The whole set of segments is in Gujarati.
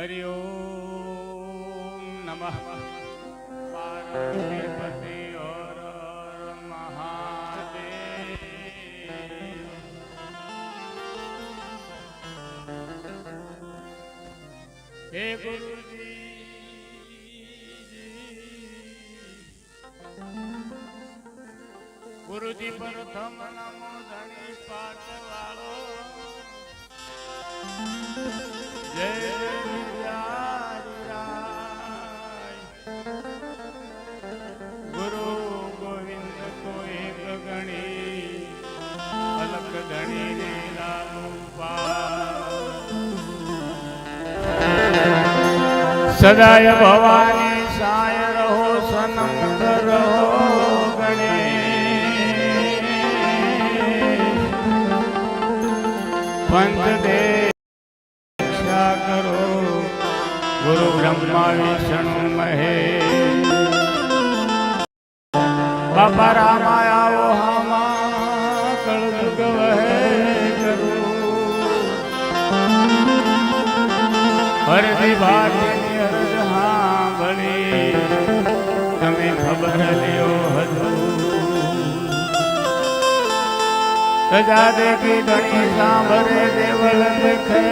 હરિ ઓમ નમઃ પાર્વતીપતિ હર મહાદેવ હે ગુરુજી ગુરુજી પ્રથમ નમો સદાય ભવાની સાય રહો સનમ રહો પંચદે રક્ષા કરો ગુરુ બ્રહ્મા વિષ્ણુ મહે બાબા રામા હરદી ભાટીની હરદ તમે ખબર લ્યો હતું સજા દેખી ધણી સાંભળે દેવલ દેખે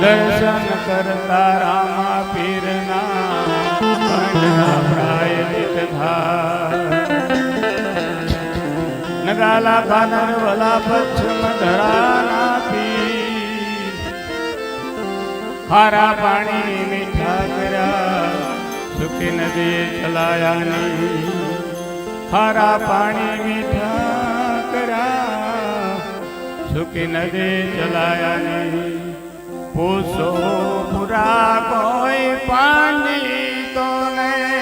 દર્શન કરતા રામા પીરના કંઠના પ્રાયનિત થાય. નગાલા ભાનર વલા પશ્ચિમ ધરાના हरा पानी मीठा करा, सुखी नदी चलाया नहीं। हरा पानी मीठा करा, सुखी नदी चलाया नहीं। पूछो पूरा कोई पानी तो नहीं।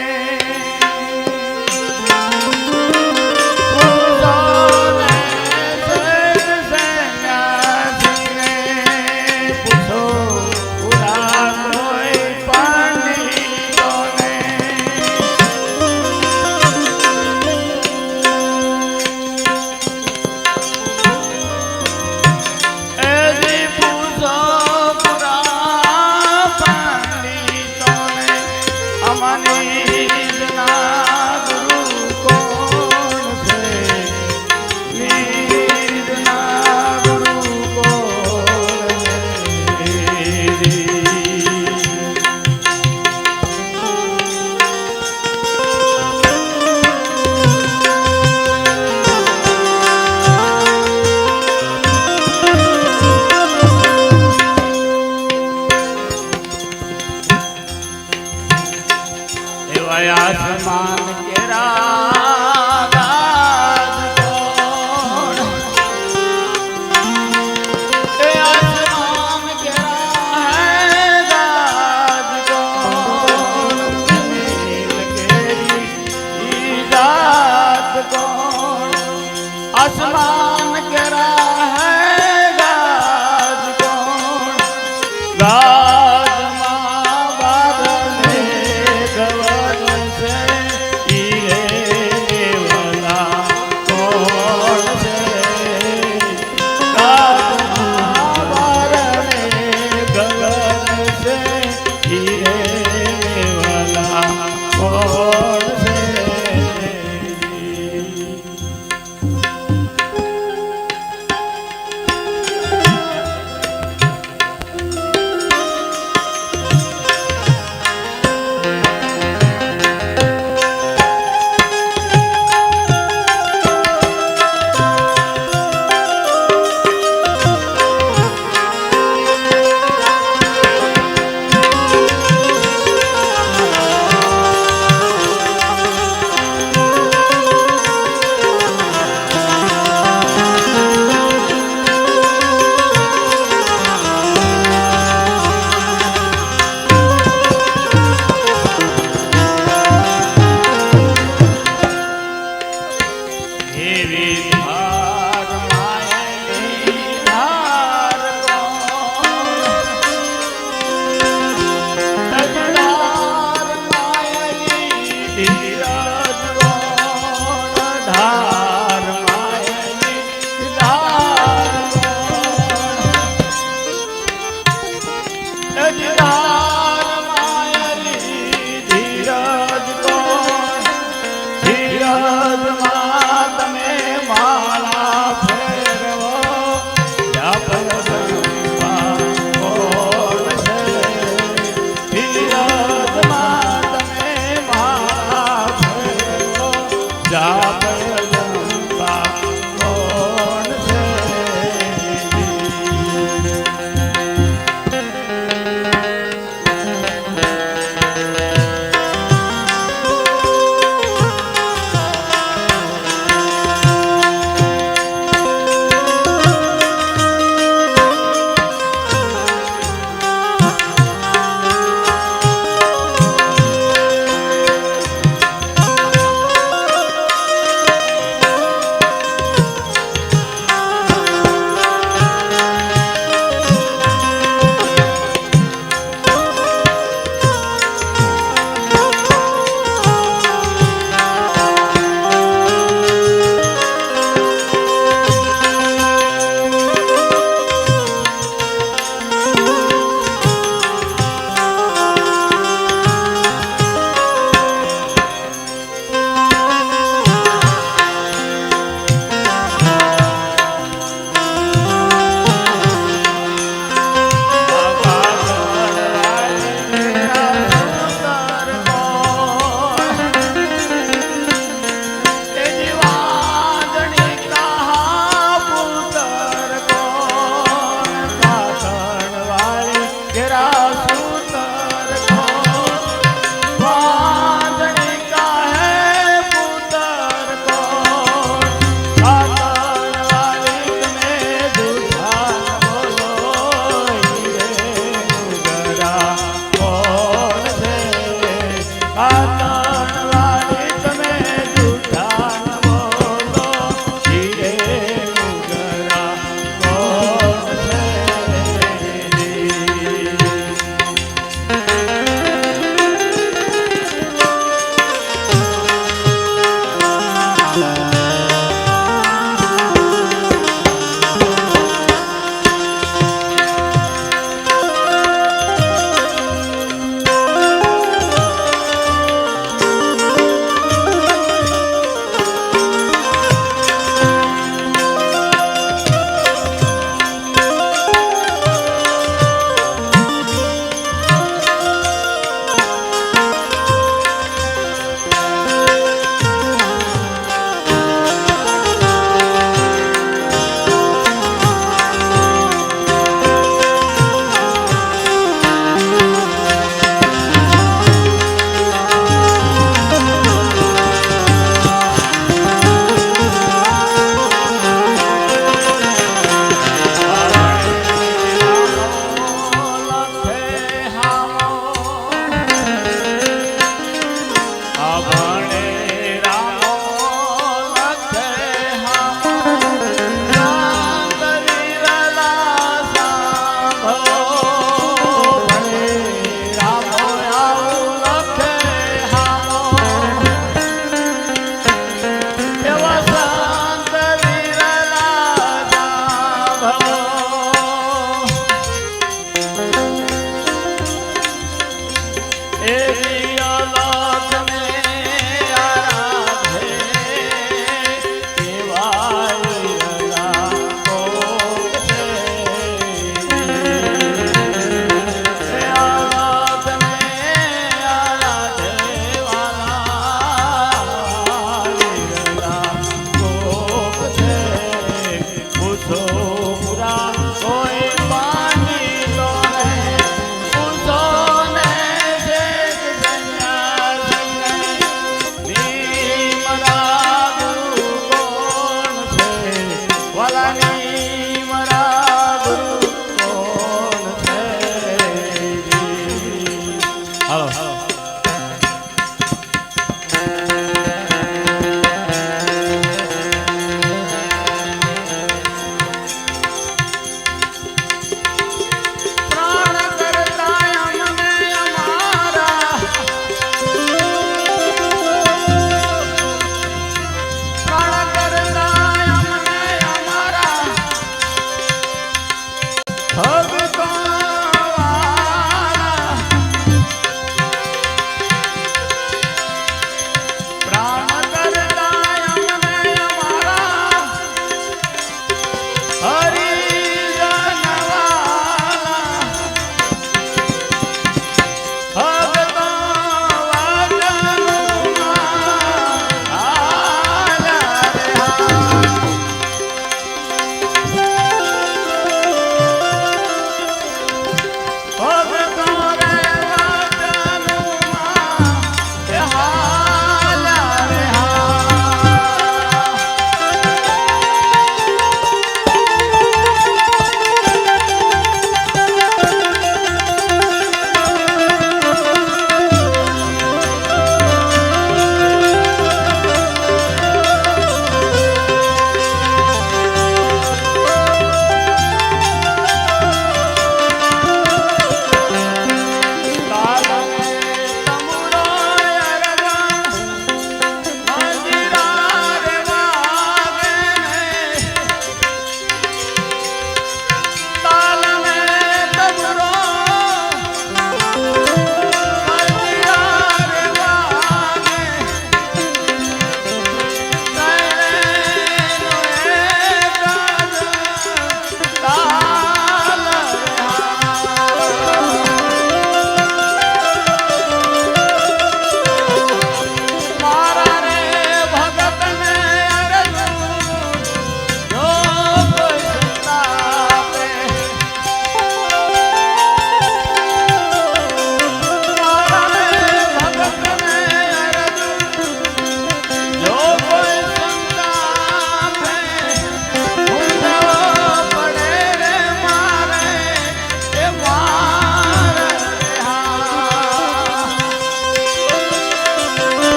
Hallelujah.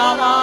Rama.